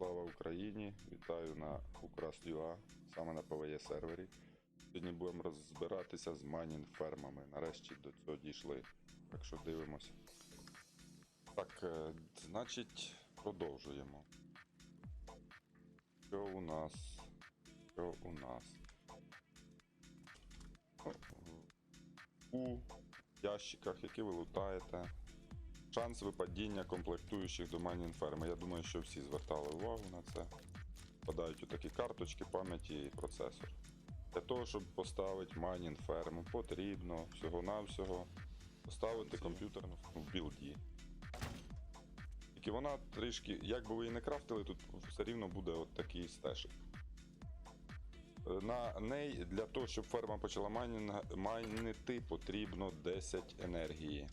Слава Україні! Вітаю на Украс.ua, саме на ПВЄ сервері. Сьогодні будемо розбиратися з майнінг фермами. Нарешті до цього дійшли. Так що дивимося. Так, е, значить, продовжуємо. Що у нас? Що у нас? У ящиках, які ви лутаєте, Шанс випадіння комплектуючих до майнінг ферми. Я думаю, що всі звертали увагу на це. Впадають у такі карточки пам'яті і процесор. Для того, щоб поставити майнінг ферму, потрібно всього-навсього поставити комп'ютер в білді. Тільки вона трішки, як би ви її не крафтили, тут все рівно буде от такий стешик. Е, На неї для того, щоб ферма почала майнити, потрібно 10 енергії.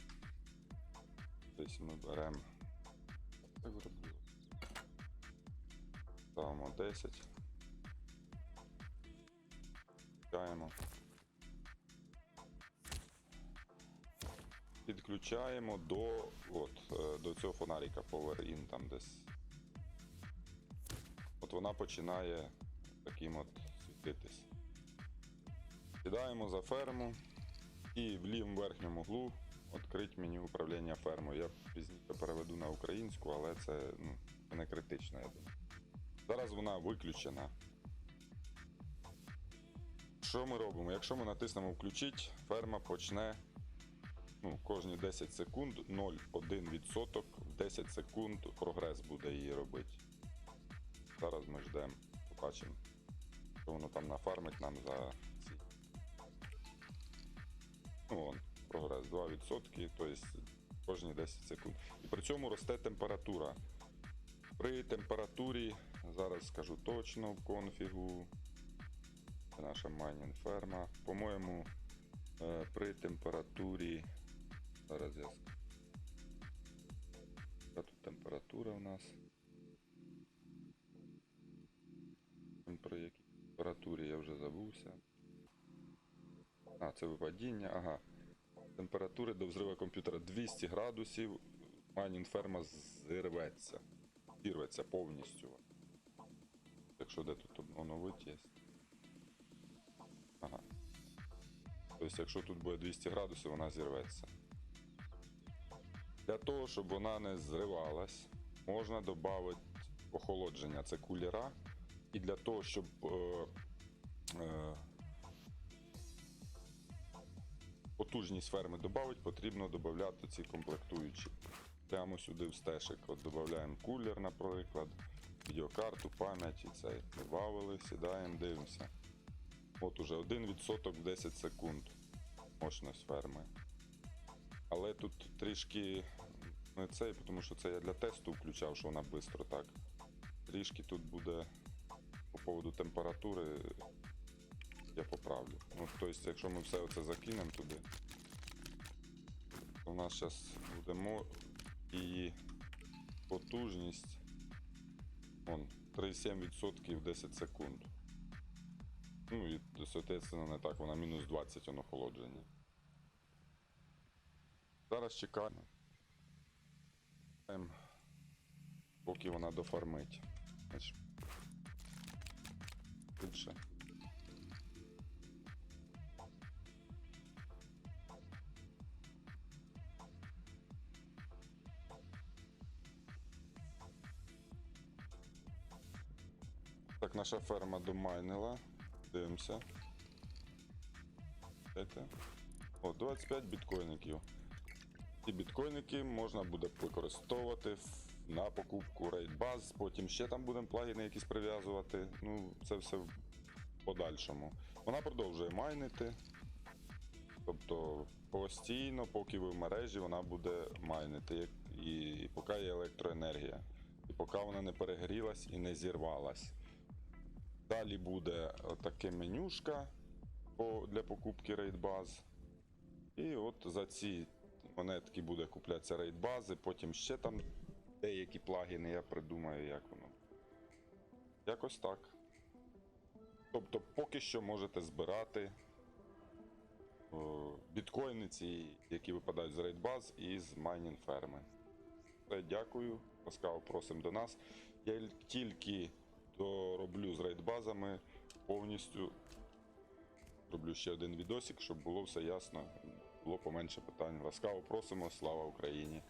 Тобто ми беремо. Ставимо 10. Включаємо. Підключаємо до, от, е, до цього фонарика Power In там десь. От вона починає таким от світитись. Кидаємо за ферму і в лівому верхньому углу відкрить меню управління фермою. Я пізніше переведу на українську, але це ну, не критично, я думаю. Зараз вона виключена. Що ми робимо? Якщо ми натиснемо включить, ферма почне ну, кожні 10 секунд 0,1% в 10 секунд прогрес буде її робити. Зараз ми ждемо, побачимо, що воно там нафармить нам за ці. Ну, прогрес 2%, тобто кожні 10 секунд. І при цьому росте температура. При температурі, зараз скажу точно в конфігу, це наша майнінг ферма. По-моєму, е, при температурі. Зараз я скажу. Тут температура у нас? При якій температурі я вже забувся. А, це випадіння, ага. Температури до взриву комп'ютера 200 градусів. Майнінг ферма зірветься. Зірветься повністю. Якщо де тут оновить є. Ага. Тобто, якщо тут буде 200 градусів, вона зірветься. Для того, щоб вона не зривалась, можна додати охолодження. Це кулера. І для того, щоб е, е, потужність ферми додати, потрібно додати ці комплектуючі. Прямо сюди в стешик. От додаємо кулер, наприклад, відеокарту, пам'ять і цей. Добавили, сідаємо, дивимося. От уже 1% в 10 секунд мощність ферми. Але тут трішки не цей, тому що це я для тесту включав, що вона швидко так. Трішки тут буде по поводу температури я поправлю. Ну, тобто, якщо ми все це закинемо туди, то у нас зараз буде мо- її потужність вон, 3,7% в 10 секунд. Ну і, соответственно, не так, вона мінус 20 воно охолодження. Зараз чекаємо. Поки вона дофармить. Більше. Так, наша ферма домайнила. Дивимося. О, 25 біткоїників. Ці біткоїники можна буде використовувати на покупку рейдбаз, потім ще там будемо плагіни якісь прив'язувати. Ну, це все в подальшому. Вона продовжує майнити. Тобто постійно, поки ви в мережі, вона буде майнити. І поки є електроенергія. І поки вона не перегрілась і не зірвалась. Далі буде таке менюшка для покупки рейдбаз. І от за ці монетки буде куплятися рейдбази, потім ще там деякі плагіни я придумаю, як воно. Якось так. Тобто поки що можете збирати о, біткоїни ці, які випадають з рейдбаз і з майнінг ферми. Дякую, ласкаво просимо до нас. Я тільки дороблю з рейдбазами повністю. Роблю ще один відосик, щоб було все ясно, було поменше питань. Ласкаво просимо, слава Україні!